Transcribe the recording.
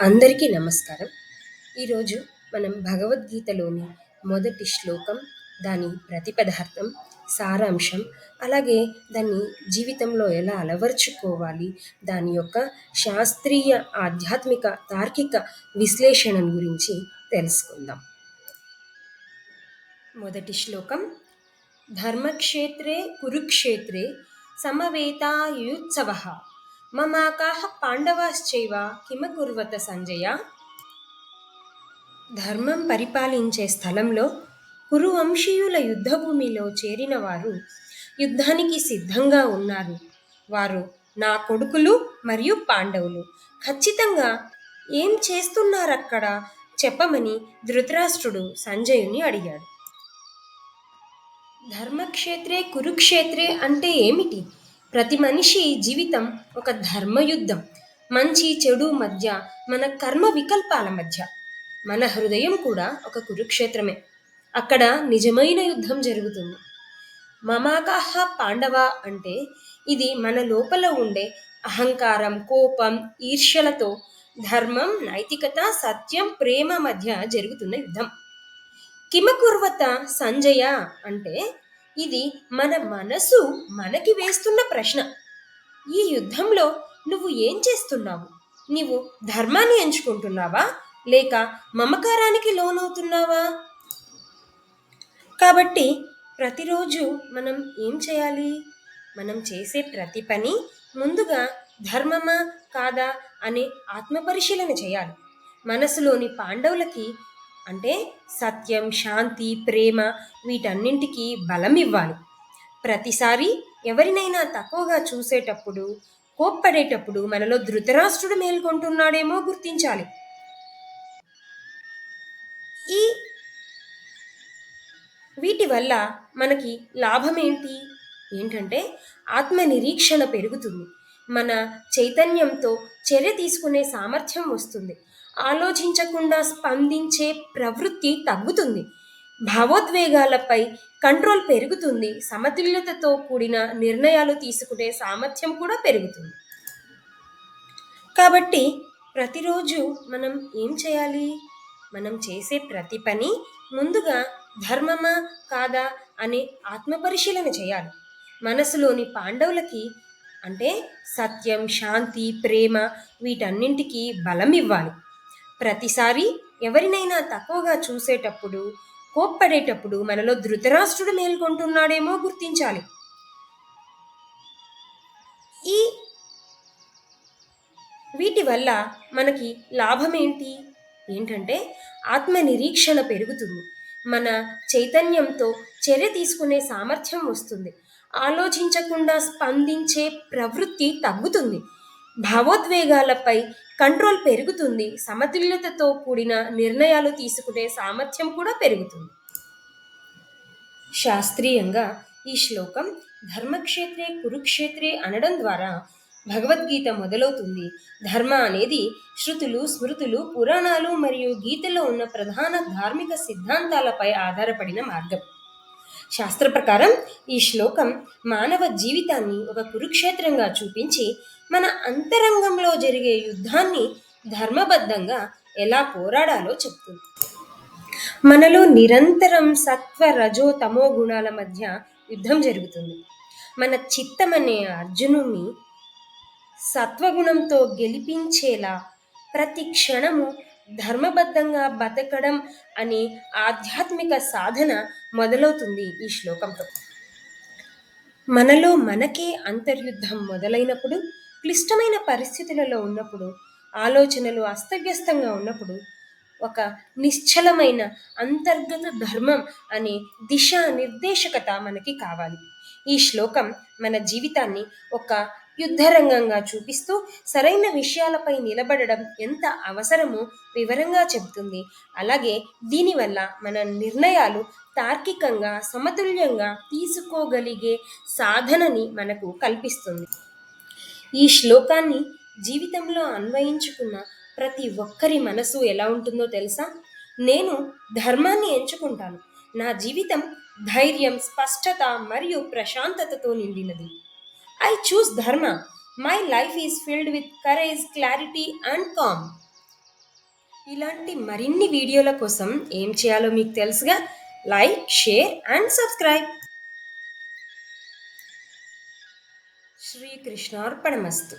అందరికీ నమస్కారం. ఈరోజు మనం భగవద్గీతలోని మొదటి శ్లోకం దాని ప్రతిపదార్థం సారాంశం అలాగే దాన్ని జీవితంలో ఎలా అలవర్చుకోవాలి దాని యొక్క శాస్త్రీయ ఆధ్యాత్మిక తార్కిక విశ్లేషణ గురించి తెలుసుకుందాం. మొదటి శ్లోకం ధర్మక్షేత్రే కురుక్షేత్రే సమవేతాయుత్సవ మమాకాహ పాండవాశ్చైవ కిమకుర్వత సంజయ ధర్మం పరిపాలించే స్థలంలో కురువంశీయుల యుద్ధభూమిలో చేరిన వారు యుద్ధానికి సిద్ధంగా ఉన్నారు. వారు నా కొడుకులు మరియు పాండవులు. ఖచ్చితంగా ఏం చేస్తున్నారక్కడ? చెప్పమని ధృతరాష్ట్రుడు సంజయుని అడిగాడు. ధర్మక్షేత్రే కురుక్షేత్రే అంటే ఏమిటి? ప్రతి మనిషి జీవితం ఒక ధర్మయుద్ధం. మంచి చెడు మధ్య మన కర్మ వికల్పాల మధ్య. మన హృదయం కూడా ఒక కురుక్షేత్రమే. అక్కడ నిజమైన యుద్ధం జరుగుతుంది. మమాకాహ పాండవ అంటే ఇది మన లోపల ఉండే అహంకారం కోపం ఈర్ష్యలతో ధర్మం నైతికత సత్యం ప్రేమ మధ్య జరుగుతున్న యుద్ధం. కిమకుర్వత సంజయ అంటే ఇది మన మనసు మనకి వేస్తున్న ప్రశ్న. ఈ యుద్ధంలో నువ్వు ఏం చేస్తున్నావు? నీవు ధర్మాన్ని ఎంచుకుంటున్నావా? లేక మమకారానికి లోనవుతున్నావా? కాబట్టి ప్రతిరోజు మనం ఏం చేయాలి? మనం చేసే ప్రతి పని ముందుగా ధర్మమా కాదా అనే ఆత్మపరిశీలన చేయాలి. మనసులోని పాండవులకి అంటే సత్యం శాంతి ప్రేమ వీటన్నింటికి బలం ఇవ్వాలి ప్రతిసారి ఎవరినైనా తక్కువగా చూసేటప్పుడు కోప్పడేటప్పుడు మనలో ధృతరాష్ట్రుడు మేల్కొంటున్నాడేమో గుర్తించాలి. ఈ వీటి వల్ల మనకి లాభం ఏంటి ఏంటంటే ఆత్మనిరీక్షణ పెరుగుతుంది. మన చైతన్యంతో చర్య తీసుకునే సామర్థ్యం వస్తుంది. ఆలోచించకుండా స్పందించే ప్రవృత్తి తగ్గుతుంది. భావోద్వేగాలపై కంట్రోల్ పెరుగుతుంది. సమతుల్యతతో కూడిన నిర్ణయాలు తీసుకునే సామర్థ్యం కూడా పెరుగుతుంది. కాబట్టి ప్రతిరోజు మనం ఏం చేయాలి? మనం చేసే ప్రతి పని ముందుగా ధర్మమా కాదా అనే ఆత్మపరిశీలన చేయాలి. మనసులోని పాండవులకి అంటే సత్యం శాంతి ప్రేమ వీటన్నింటికి బలం ఇవ్వాలి. ప్రతిసారి ఎవరినైనా తక్కువగా చూసేటప్పుడు కోప్పడేటప్పుడు మనలో ధృతరాష్ట్రుడు మేల్కొంటున్నాడేమో గుర్తించాలి. ఈ వీటి వల్ల మనకి లాభం ఏంటి ఏంటంటే ఆత్మనిరీక్షణ పెరుగుతుంది. మన చైతన్యంతో చర్య తీసుకునే సామర్థ్యం వస్తుంది. ఆలోచించకుండా స్పందించే ప్రవృత్తి తగ్గుతుంది. భావోద్వేగాలపై కంట్రోల్ పెరుగుతుంది. సమతుల్యతతో కూడిన నిర్ణయాలు తీసుకునే సామర్థ్యం కూడా పెరుగుతుంది. శాస్త్రీయంగా ఈ శ్లోకం ధర్మక్షేత్రే కురుక్షేత్రే అనడం ద్వారా భగవద్గీత మొదలవుతుంది. ధర్మ అనేది శృతులు స్మృతులు పురాణాలు మరియు గీతలో ఉన్న ప్రధాన ధార్మిక సిద్ధాంతాలపై ఆధారపడిన మార్గం. శాస్త్ర ప్రకారం ఈ శ్లోకం మానవ జీవితాన్ని ఒక కురుక్షేత్రంగా చూపించి మన అంతరంగంలో జరిగే యుద్ధాన్ని ధర్మబద్ధంగా ఎలా పోరాడాలో చెప్తుంది. మనలో నిరంతరం సత్వ రజో తమో గుణాల మధ్య యుద్ధం జరుగుతుంది. మన చిత్తమనే అర్జునుని సత్వగుణంతో గెలిపించేలా ప్రతి క్షణము ధర్మబద్ధంగా బతకడం అనే ఆధ్యాత్మిక సాధన మొదలవుతుంది ఈ శ్లోకంతో మనలో మనకే అంతర్యుద్ధం మొదలైనప్పుడు క్లిష్టమైన పరిస్థితులలో ఉన్నప్పుడు ఆలోచనలు అస్తవ్యస్తంగా ఉన్నప్పుడు ఒక నిశ్చలమైన అంతర్గత ధర్మం అనే దిశా నిర్దేశకత మనకి కావాలి. ఈ శ్లోకం మన జీవితాన్ని ఒక యుద్ధరంగంగా చూపిస్తూ సరైన విషయాలపై నిలబడడం ఎంత అవసరమో వివరంగా చెబుతుంది. అలాగే దీనివల్ల మన నిర్ణయాలు తార్కికంగా సమతుల్యంగా తీసుకోగలిగే సాధనని మనకు కల్పిస్తుంది. ఈ శ్లోకాన్ని జీవితంలో అన్వయించుకున్న ప్రతి ఒక్కరి మనసు ఎలా ఉంటుందో తెలుసా? నేను ధర్మాన్ని ఎంచుకుంటాను. నా జీవితం ధైర్యం స్పష్టత మరియు ప్రశాంతతతో నిండినది. I choose dharma my life is filled with courage clarity and calm ఇలాంటి మరిన్ని వీడియోల కోసం ఏం చేయాలో మీకు తెలుసుగా? లైక్ షేర్ అండ్ సబ్స్క్రైబ్ శ్రీకృష్ణార్పణమస్తు